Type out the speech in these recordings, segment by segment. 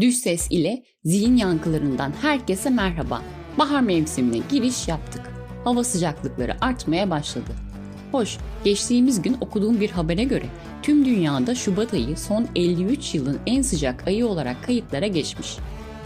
Düş ses ile zihin yankılarından herkese merhaba. Bahar mevsimine giriş yaptık. Hava sıcaklıkları artmaya başladı. Hoş, geçtiğimiz gün okuduğum bir habere göre tüm dünyada Şubat ayı son 53 yılın en sıcak ayı olarak kayıtlara geçmiş.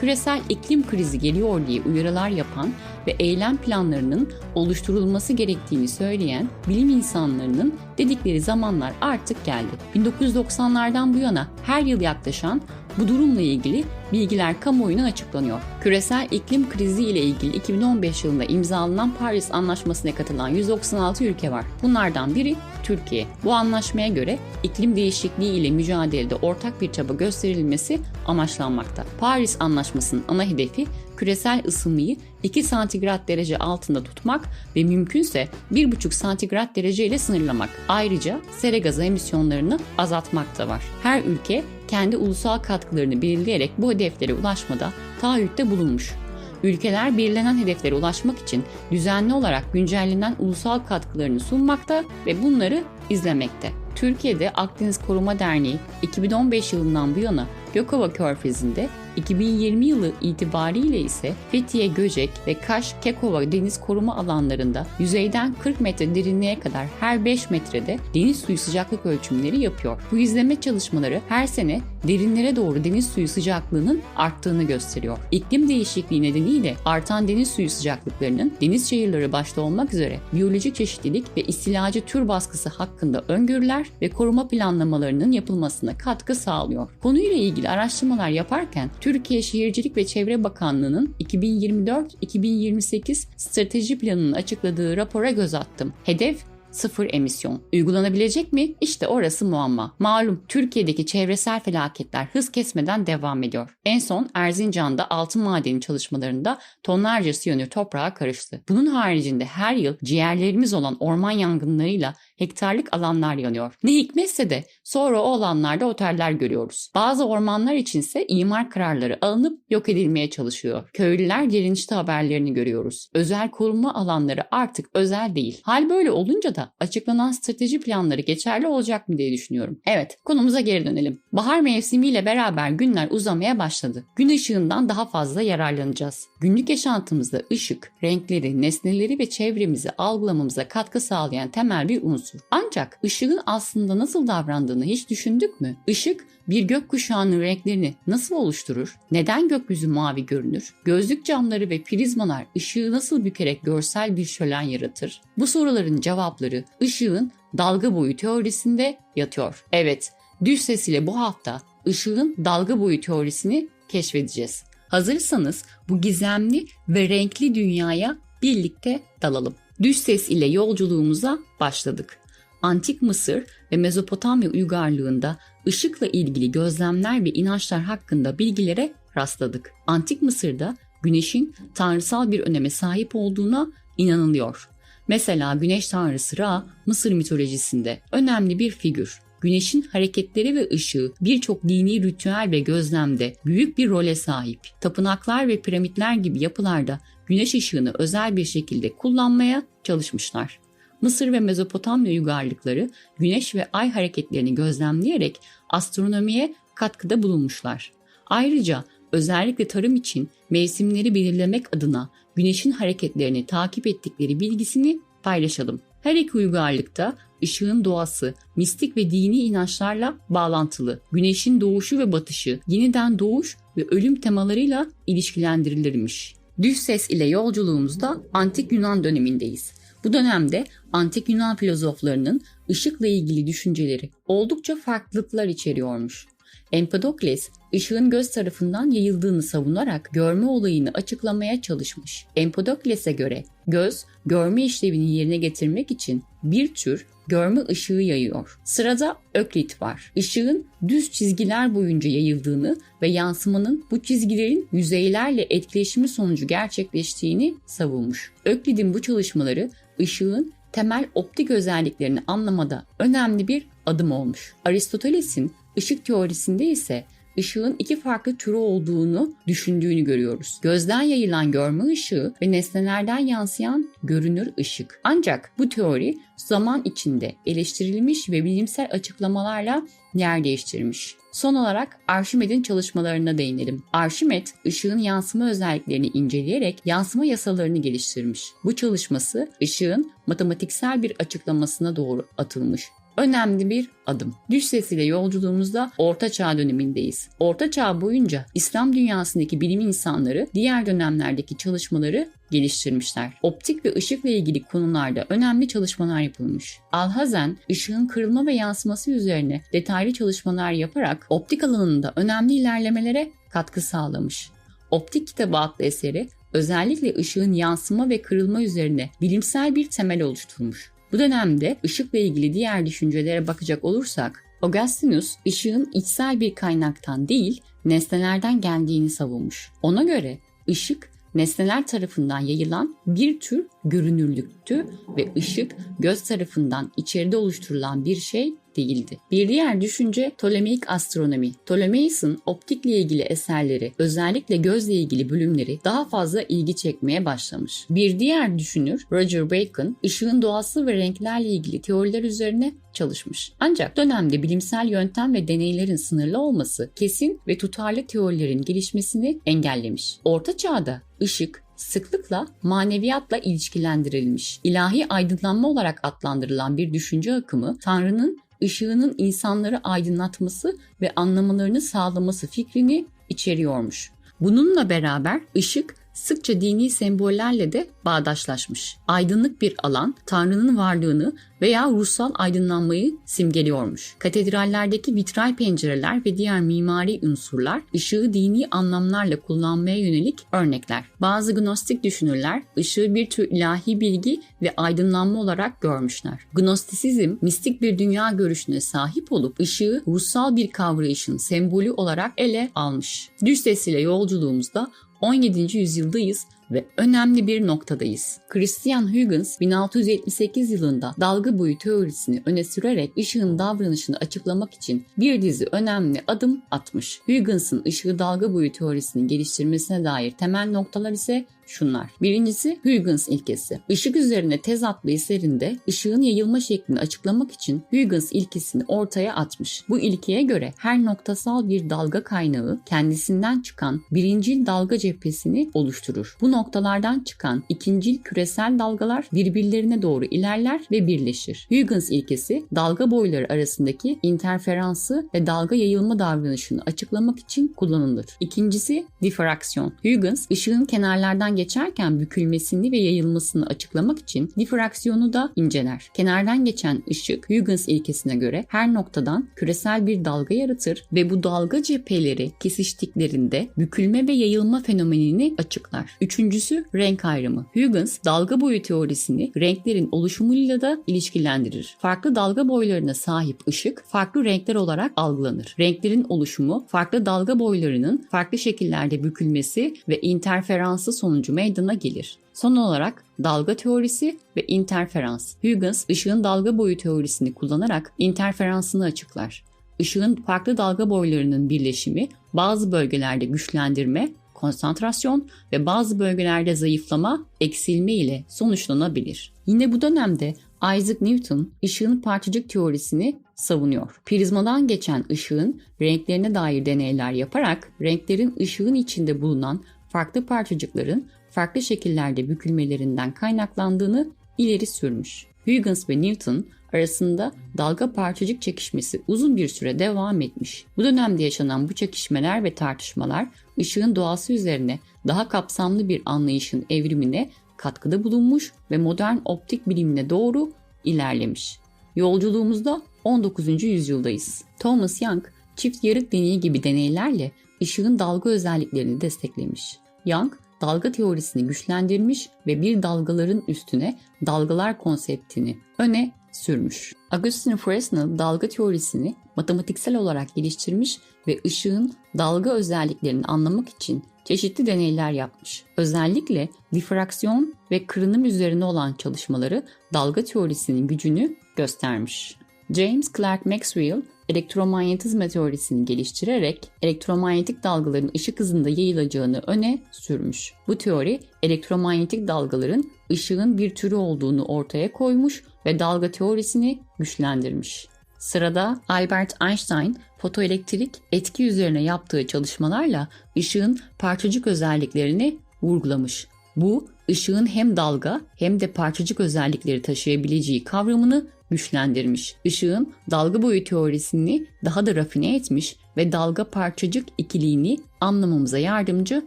Küresel iklim krizi geliyor diye uyarılar yapan ve eylem planlarının oluşturulması gerektiğini söyleyen bilim insanlarının dedikleri zamanlar artık geldi. 1990'lardan bu yana her yıl yaklaşan bu durumla ilgili bilgiler kamuoyuna açıklanıyor. Küresel iklim krizi ile ilgili 2015 yılında imzalanan Paris Anlaşması'na katılan 196 ülke var. Bunlardan biri Türkiye. Bu anlaşmaya göre iklim değişikliği ile mücadelede ortak bir çaba gösterilmesi amaçlanmakta. Paris Anlaşması'nın ana hedefi küresel ısınmayı 2 santigrat derece altında tutmak ve mümkünse 1,5 santigrat derece ile sınırlamak. Ayrıca sera gazı emisyonlarını azaltmak da var. Her ülke kendi ulusal katkılarını belirleyerek bu hedeflere ulaşmada taahhütte bulunmuş. Ülkeler belirlenen hedeflere ulaşmak için düzenli olarak güncellenen ulusal katkılarını sunmakta ve bunları izlemekte. Türkiye'de Akdeniz Koruma Derneği 2015 yılından bu yana Gökova Körfezi'nde 2020 yılı itibariyle ise Fethiye, Göcek ve Kaş, Kekova deniz koruma alanlarında yüzeyden 40 metre derinliğe kadar her 5 metrede deniz suyu sıcaklık ölçümleri yapıyor. Bu izleme çalışmaları her sene derinlere doğru deniz suyu sıcaklığının arttığını gösteriyor. İklim değişikliği nedeniyle artan deniz suyu sıcaklıklarının deniz şehirleri başta olmak üzere biyolojik çeşitlilik ve istilacı tür baskısı hakkında öngörüler ve koruma planlamalarının yapılmasına katkı sağlıyor. Konuyla ilgili araştırmalar yaparken Türkiye Şehircilik ve Çevre Bakanlığı'nın 2024-2028 strateji planının açıkladığı rapora göz attım. Hedef sıfır emisyon. Uygulanabilecek mi? İşte orası muamma. Malum Türkiye'deki çevresel felaketler hız kesmeden devam ediyor. En son Erzincan'da altın madeni çalışmalarında tonlarca siyanür toprağa karıştı. Bunun haricinde her yıl ciğerlerimiz olan orman yangınlarıyla hektarlık alanlar yanıyor. Ne hikmetse de sonra o alanlarda oteller görüyoruz. Bazı ormanlar içinse imar kararları alınıp yok edilmeye çalışıyor. Köylüler direnişte haberlerini görüyoruz. Özel koruma alanları artık özel değil. Hal böyle olunca da açıklanan strateji planları geçerli olacak mı diye düşünüyorum. Evet, konumuza geri dönelim. Bahar mevsimiyle beraber günler uzamaya başladı. Gün ışığından daha fazla yararlanacağız. Günlük yaşantımızda ışık, renkleri, nesneleri ve çevremizi algılamamıza katkı sağlayan temel bir unsur. Ancak ışığın aslında nasıl davrandığını hiç düşündük mü? Işık bir gökkuşağının renklerini nasıl oluşturur? Neden gökyüzü mavi görünür? Gözlük camları ve prizmalar ışığı nasıl bükerek görsel bir şölen yaratır? Bu soruların cevapları ışığın dalga boyu teorisinde yatıyor. Evet, düş sesiyle bu hafta ışığın dalga boyu teorisini keşfedeceğiz. Hazırsanız bu gizemli ve renkli dünyaya birlikte dalalım. Düş ses ile yolculuğumuza başladık. Antik Mısır ve Mezopotamya uygarlığında ışıkla ilgili gözlemler ve inançlar hakkında bilgilere rastladık. Antik Mısır'da güneşin tanrısal bir öneme sahip olduğuna inanılıyor. Mesela güneş tanrısı Ra Mısır mitolojisinde önemli bir figür. Güneşin hareketleri ve ışığı birçok dini ritüel ve gözlemde büyük bir role sahip. Tapınaklar ve piramitler gibi yapılarda güneş ışığını özel bir şekilde kullanmaya çalışmışlar. Mısır ve Mezopotamya uygarlıkları güneş ve ay hareketlerini gözlemleyerek astronomiye katkıda bulunmuşlar. Ayrıca özellikle tarım için mevsimleri belirlemek adına güneşin hareketlerini takip ettikleri bilgisini paylaşalım. Her iki uygarlıkta ışığın doğası, mistik ve dini inançlarla bağlantılı. Güneşin doğuşu ve batışı, yeniden doğuş ve ölüm temalarıyla ilişkilendirilirmiş. Düş ses ile yolculuğumuzda antik Yunan dönemindeyiz. Bu dönemde antik Yunan filozoflarının ışıkla ilgili düşünceleri oldukça farklılıklar içeriyormuş. Empedokles, ışığın göz tarafından yayıldığını savunarak görme olayını açıklamaya çalışmış. Empedokles'e göre göz, görme işlevini yerine getirmek için bir tür görme ışığı yayıyor. Sırada Öklit var. Işığın düz çizgiler boyunca yayıldığını ve yansımanın bu çizgilerin yüzeylerle etkileşimi sonucu gerçekleştiğini savunmuş. Öklid'in bu çalışmaları ışığın temel optik özelliklerini anlamada önemli bir adım olmuş. Aristoteles'in ışık teorisinde ise ışığın iki farklı türü olduğunu düşündüğünü görüyoruz. Gözden yayılan görme ışığı ve nesnelerden yansıyan görünür ışık. Ancak bu teori zaman içinde eleştirilmiş ve bilimsel açıklamalarla yer değiştirmiş. Son olarak Arşimed'in çalışmalarına değinelim. Arşimed, ışığın yansıma özelliklerini inceleyerek yansıma yasalarını geliştirmiş. Bu çalışması ışığın matematiksel bir açıklamasına doğru atılmış önemli bir adım. Düş sesiyle yolculuğumuzda Orta Çağ dönemindeyiz. Orta Çağ boyunca İslam dünyasındaki bilim insanları diğer dönemlerdeki çalışmaları geliştirmişler. Optik ve ışıkla ilgili konularda önemli çalışmalar yapılmış. Alhazen, ışığın kırılma ve yansıması üzerine detaylı çalışmalar yaparak optik alanında önemli ilerlemelere katkı sağlamış. Optik Kitabı adlı eseri özellikle ışığın yansıma ve kırılma üzerine bilimsel bir temel oluşturmuş. Bu dönemde ışıkla ilgili diğer düşüncelere bakacak olursak, Augustinus ışığın içsel bir kaynaktan değil, nesnelerden geldiğini savunmuş. Ona göre ışık nesneler tarafından yayılan bir tür görünürlüktü ve ışık göz tarafından içeride oluşturulan bir şey değildi. Bir diğer düşünce Ptolemeik astronomi. Ptolemeis'in optikle ilgili eserleri, özellikle gözle ilgili bölümleri daha fazla ilgi çekmeye başlamış. Bir diğer düşünür Roger Bacon, ışığın doğası ve renklerle ilgili teoriler üzerine çalışmış. Ancak dönemde bilimsel yöntem ve deneylerin sınırlı olması kesin ve tutarlı teorilerin gelişmesini engellemiş. Orta çağda ışık sıklıkla maneviyatla ilişkilendirilmiş. İlahi aydınlanma olarak adlandırılan bir düşünce akımı Tanrı'nın ışığının insanları aydınlatması ve anlamalarını sağlaması fikrini içeriyormuş. Bununla beraber ışık sıkça dini sembollerle de bağdaşlaşmış. Aydınlık bir alan Tanrı'nın varlığını veya ruhsal aydınlanmayı simgeliyormuş. Katedrallerdeki vitray pencereler ve diğer mimari unsurlar ışığı dini anlamlarla kullanmaya yönelik örnekler. Bazı gnostik düşünürler ışığı bir tür ilahi bilgi ve aydınlanma olarak görmüşler. Gnostisizm mistik bir dünya görüşüne sahip olup ışığı ruhsal bir kavrayışın sembolü olarak ele almış. Düş sesiyle yolculuğumuzda 17. yüzyıldayız ve önemli bir noktadayız. Christian Huygens 1678 yılında dalga boyu teorisini öne sürerek ışığın davranışını açıklamak için bir dizi önemli adım atmış. Huygens'ın ışığı dalga boyu teorisini geliştirmesine dair temel noktalar ise şunlar. Birincisi Huygens ilkesi. Işık üzerine tez adlı eserinde ışığın yayılma şeklini açıklamak için Huygens ilkesini ortaya atmış. Bu ilkeye göre her noktasal bir dalga kaynağı kendisinden çıkan birincil dalga cephesini oluşturur. Bu noktalardan çıkan ikincil küresel dalgalar birbirlerine doğru ilerler ve birleşir. Huygens ilkesi dalga boyları arasındaki interferansı ve dalga yayılma davranışını açıklamak için kullanılır. İkincisi difraksiyon. Huygens ışığın kenarlardan geçerken bükülmesini ve yayılmasını açıklamak için difraksiyonu da inceler. Kenardan geçen ışık Huygens ilkesine göre her noktadan küresel bir dalga yaratır ve bu dalga cepheleri kesiştiklerinde bükülme ve yayılma fenomenini açıklar. Üçüncüsü renk ayrımı. Huygens dalga boyu teorisini renklerin oluşumuyla da ilişkilendirir. Farklı dalga boylarına sahip ışık farklı renkler olarak algılanır. Renklerin oluşumu farklı dalga boylarının farklı şekillerde bükülmesi ve interferansı sonucu meydana gelir. Son olarak dalga teorisi ve interferans. Huygens ışığın dalga boyu teorisini kullanarak interferansını açıklar. Işığın farklı dalga boylarının birleşimi bazı bölgelerde güçlendirme, konsantrasyon ve bazı bölgelerde zayıflama, eksilme ile sonuçlanabilir. Yine bu dönemde Isaac Newton ışığın parçacık teorisini savunuyor. Prizmadan geçen ışığın renklerine dair deneyler yaparak renklerin ışığın içinde bulunan farklı parçacıkların farklı şekillerde bükülmelerinden kaynaklandığını ileri sürmüş. Huygens ve Newton arasında dalga parçacık çekişmesi uzun bir süre devam etmiş. Bu dönemde yaşanan bu çekişmeler ve tartışmalar ışığın doğası üzerine daha kapsamlı bir anlayışın evrimine katkıda bulunmuş ve modern optik bilimine doğru ilerlemiş. Yolculuğumuzda 19. yüzyıldayız. Thomas Young çift yarık deneyi gibi deneylerle ışığın dalga özelliklerini desteklemiş. Young dalga teorisini güçlendirmiş ve bir dalgaların üstüne dalgalar konseptini öne sürmüş. Agustin Fresnel dalga teorisini matematiksel olarak geliştirmiş ve ışığın dalga özelliklerini anlamak için çeşitli deneyler yapmış. Özellikle difraksiyon ve kırınım üzerine olan çalışmaları dalga teorisinin gücünü göstermiş. James Clerk Maxwell elektromanyetizma teorisini geliştirerek elektromanyetik dalgaların ışık hızında yayılacağını öne sürmüş. Bu teori elektromanyetik dalgaların ışığın bir türü olduğunu ortaya koymuş ve dalga teorisini güçlendirmiş. Sırada Albert Einstein fotoelektrik etki üzerine yaptığı çalışmalarla ışığın parçacık özelliklerini vurgulamış. Bu ışığın hem dalga hem de parçacık özellikleri taşıyabileceği kavramını güçlendirmiş. Işığın dalga boyu teorisini daha da rafine etmiş ve dalga parçacık ikiliğini anlamamıza yardımcı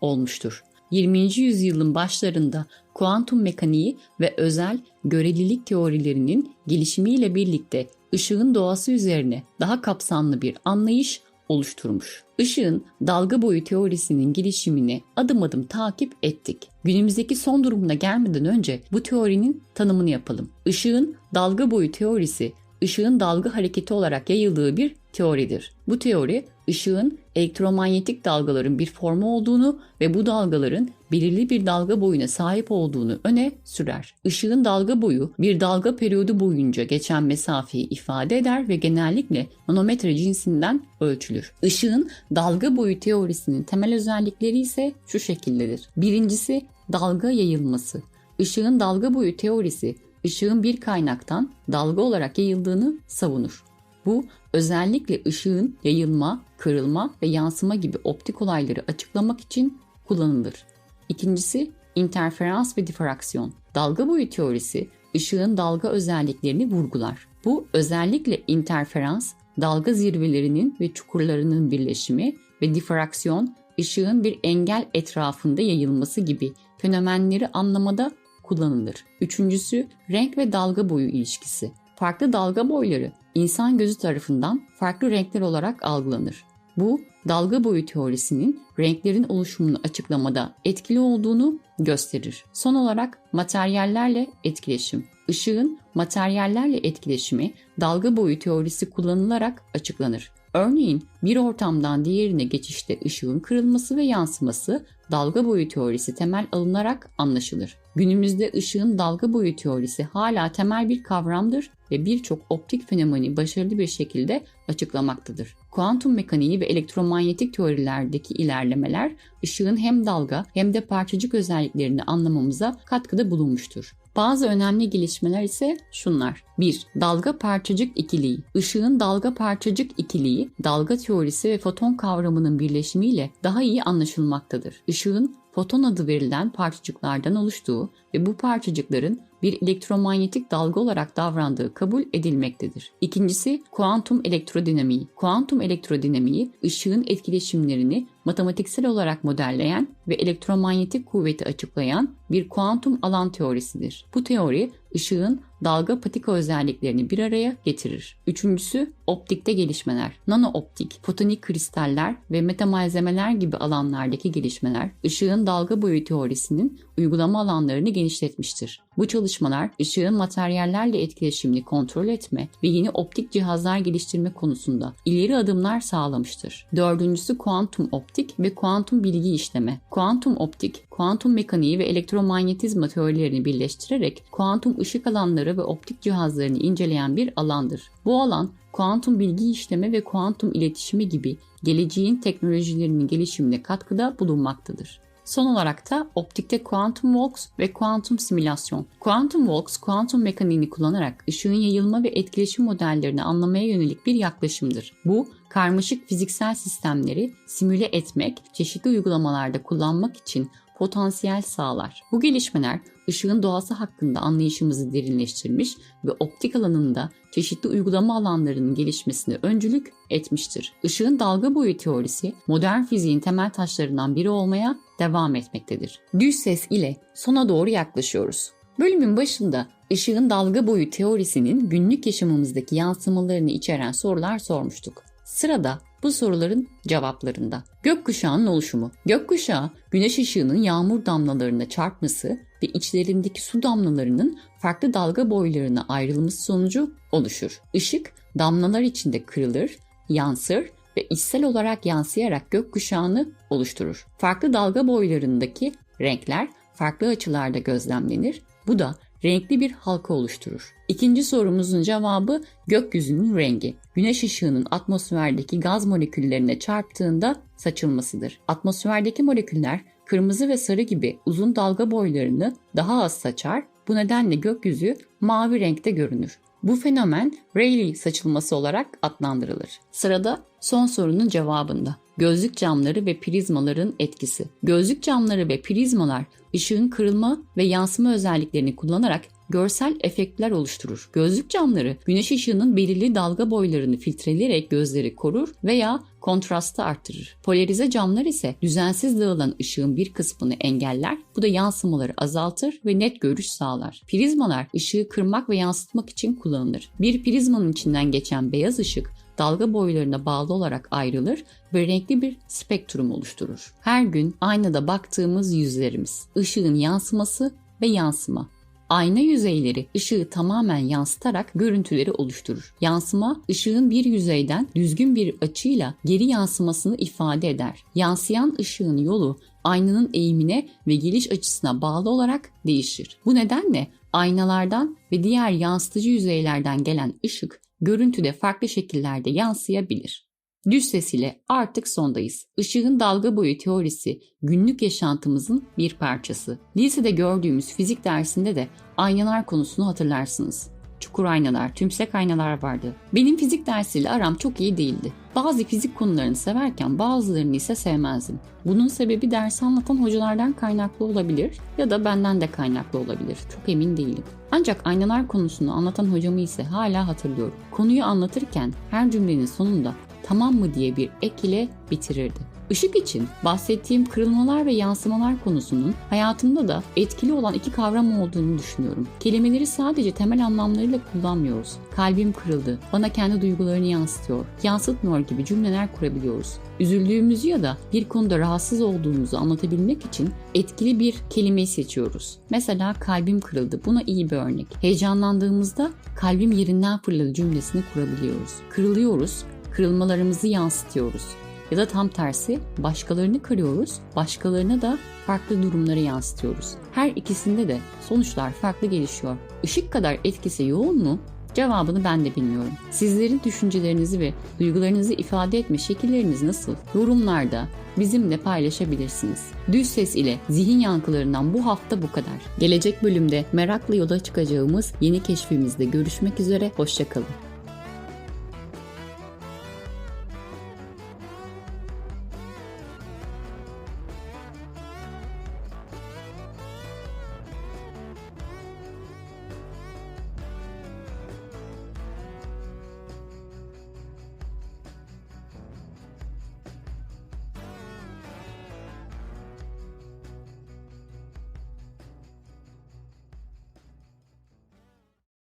olmuştur. 20. yüzyılın başlarında kuantum mekaniği ve özel görelilik teorilerinin gelişimiyle birlikte ışığın doğası üzerine daha kapsamlı bir anlayış oluşturmuş. Işığın dalga boyu teorisinin gelişimini adım adım takip ettik. Günümüzdeki son durumuna gelmeden önce bu teorinin tanımını yapalım. Işığın dalga boyu teorisi, ışığın dalga hareketi olarak yayıldığı bir teoridir. Bu teori ışığın elektromanyetik dalgaların bir formu olduğunu ve bu dalgaların belirli bir dalga boyuna sahip olduğunu öne sürer. Işığın dalga boyu bir dalga periyodu boyunca geçen mesafeyi ifade eder ve genellikle nanometre cinsinden ölçülür. Işığın dalga boyu teorisinin temel özellikleri ise şu şekildedir. Birincisi dalga yayılması. Işığın dalga boyu teorisi ışığın bir kaynaktan dalga olarak yayıldığını savunur. Bu özellikle ışığın yayılma, kırılma ve yansıma gibi optik olayları açıklamak için kullanılır. İkincisi interferans ve difraksiyon. Dalga boyu teorisi ışığın dalga özelliklerini vurgular. Bu özellikle interferans, dalga zirvelerinin ve çukurlarının birleşimi ve difraksiyon, ışığın bir engel etrafında yayılması gibi fenomenleri anlamada kullanılır. Üçüncüsü renk ve dalga boyu ilişkisi. Farklı dalga boyları insan gözü tarafından farklı renkler olarak algılanır. Bu dalga boyu teorisinin renklerin oluşumunu açıklamada etkili olduğunu gösterir. Son olarak materyallerle etkileşim. Işığın materyallerle etkileşimi dalga boyu teorisi kullanılarak açıklanır. Örneğin bir ortamdan diğerine geçişte ışığın kırılması ve yansıması dalga boyu teorisi temel alınarak anlaşılır. Günümüzde ışığın dalga boyu teorisi hala temel bir kavramdır ve birçok optik fenomeni başarılı bir şekilde açıklamaktadır. Kuantum mekaniği ve elektromanyetik teorilerdeki ilerlemeler ışığın hem dalga hem de parçacık özelliklerini anlamamıza katkıda bulunmuştur. Bazı önemli gelişmeler ise şunlar. 1. Dalga parçacık ikiliği. Işığın dalga parçacık ikiliği, dalga teorisi ve foton kavramının birleşimiyle daha iyi anlaşılmaktadır. Işığın foton adı verilen parçacıklardan oluştuğu ve bu parçacıkların bir elektromanyetik dalga olarak davrandığı kabul edilmektedir. İkincisi kuantum elektrodinamiği. Kuantum elektrodinamiği ışığın etkileşimlerini matematiksel olarak modelleyen ve elektromanyetik kuvveti açıklayan bir kuantum alan teorisidir. Bu teori ışığın dalga patika özelliklerini bir araya getirir. Üçüncüsü optikte gelişmeler. Nano optik, fotonik kristaller ve metamalzemeler gibi alanlardaki gelişmeler ışığın dalga boyu teorisinin uygulama alanlarını genişletmiştir. Bu çalışmalar ışığın materyallerle etkileşimini kontrol etme ve yeni optik cihazlar geliştirme konusunda ileri adımlar sağlamıştır. Dördüncüsü kuantum optik ve kuantum bilgi işleme. Kuantum optik, kuantum mekaniği ve elektromanyetizma teorilerini birleştirerek kuantum ışık alanları ve optik cihazlarını inceleyen bir alandır. Bu alan kuantum bilgi işleme ve kuantum iletişimi gibi geleceğin teknolojilerinin gelişimine katkıda bulunmaktadır. Son olarak da optikte quantum walks ve kuantum simülasyon. Quantum walks, kuantum mekaniğini kullanarak ışığın yayılma ve etkileşim modellerini anlamaya yönelik bir yaklaşımdır. Bu, karmaşık fiziksel sistemleri simüle etmek, çeşitli uygulamalarda kullanmak için potansiyel sağlar. Bu gelişmeler ışığın doğası hakkında anlayışımızı derinleştirmiş ve optik alanında çeşitli uygulama alanlarının gelişmesine öncülük etmiştir. Işığın dalga boyu teorisi modern fiziğin temel taşlarından biri olmaya devam etmektedir. Düz ses ile sona doğru yaklaşıyoruz. Bölümün başında ışığın dalga boyu teorisinin günlük yaşamımızdaki yansımalarını içeren sorular sormuştuk. Sırada bu soruların cevaplarında. Gökkuşağının oluşumu. Gökkuşağı, güneş ışığının yağmur damlalarına çarpması ve içlerindeki su damlalarının farklı dalga boylarına ayrılması sonucu oluşur. Işık damlalar içinde kırılır, yansır ve içsel olarak yansıyarak gökkuşağını oluşturur. Farklı dalga boylarındaki renkler farklı açılarda gözlemlenir. Bu da renkli bir halka oluşturur. İkinci sorumuzun cevabı gökyüzünün rengi. Güneş ışığının atmosferdeki gaz moleküllerine çarptığında saçılmasıdır. Atmosferdeki moleküller kırmızı ve sarı gibi uzun dalga boylarını daha az saçar. Bu nedenle gökyüzü mavi renkte görünür. Bu fenomen Rayleigh saçılması olarak adlandırılır. Sırada son sorunun cevabında. Gözlük camları ve prizmaların etkisi. Gözlük camları ve prizmalar ışığın kırılma ve yansıma özelliklerini kullanarak görsel efektler oluşturur. Gözlük camları güneş ışığının belirli dalga boylarını filtreleyerek gözleri korur veya kontrastı arttırır. Polarize camlar ise düzensiz dağılan ışığın bir kısmını engeller. Bu da yansımaları azaltır ve net görüş sağlar. Prizmalar ışığı kırmak ve yansıtmak için kullanılır. Bir prizmanın içinden geçen beyaz ışık dalga boylarına bağlı olarak ayrılır ve renkli bir spektrum oluşturur. Her gün aynada baktığımız yüzlerimiz, ışığın yansıması ve yansıma. Ayna yüzeyleri ışığı tamamen yansıtarak görüntüleri oluşturur. Yansıma ışığın bir yüzeyden düzgün bir açıyla geri yansımasını ifade eder. Yansıyan ışığın yolu aynanın eğimine ve geliş açısına bağlı olarak değişir. Bu nedenle aynalardan ve diğer yansıtıcı yüzeylerden gelen ışık görüntüde farklı şekillerde yansıyabilir. Düz ses ile artık sondayız. Işığın dalga boyu teorisi günlük yaşantımızın bir parçası. Lisede gördüğümüz fizik dersinde de aynalar konusunu hatırlarsınız. Çukur aynalar, tümsek aynalar vardı. Benim fizik dersiyle aram çok iyi değildi. Bazı fizik konularını severken bazılarını ise sevmezdim. Bunun sebebi dersi anlatan hocalardan kaynaklı olabilir ya da benden de kaynaklı olabilir. Çok emin değilim. Ancak aynalar konusunu anlatan hocamı ise hala hatırlıyorum. Konuyu anlatırken her cümlenin sonunda tamam mı diye bir ek ile bitirirdi. Işık için bahsettiğim kırılmalar ve yansımalar konusunun hayatımda da etkili olan iki kavram olduğunu düşünüyorum. Kelimeleri sadece temel anlamlarıyla kullanmıyoruz. Kalbim kırıldı, bana kendi duygularını yansıtıyor, yansıtmıyor gibi cümleler kurabiliyoruz. Üzüldüğümüzü ya da bir konuda rahatsız olduğumuzu anlatabilmek için etkili bir kelimeyi seçiyoruz. Mesela kalbim kırıldı. Buna iyi bir örnek. Heyecanlandığımızda kalbim yerinden fırladı cümlesini kurabiliyoruz. Kırılıyoruz, kırılmalarımızı yansıtıyoruz. Ya da tam tersi başkalarını kırıyoruz, başkalarına da farklı durumları yansıtıyoruz. Her ikisinde de sonuçlar farklı gelişiyor. Işık kadar etkisi yoğun mu? Cevabını ben de bilmiyorum. Sizlerin düşüncelerinizi ve duygularınızı ifade etme şekilleriniz nasıl? Yorumlarda bizimle paylaşabilirsiniz. Düz ses ile zihin yankılarından bu hafta bu kadar. Gelecek bölümde merakla yola çıkacağımız yeni keşfimizde görüşmek üzere, hoşçakalın.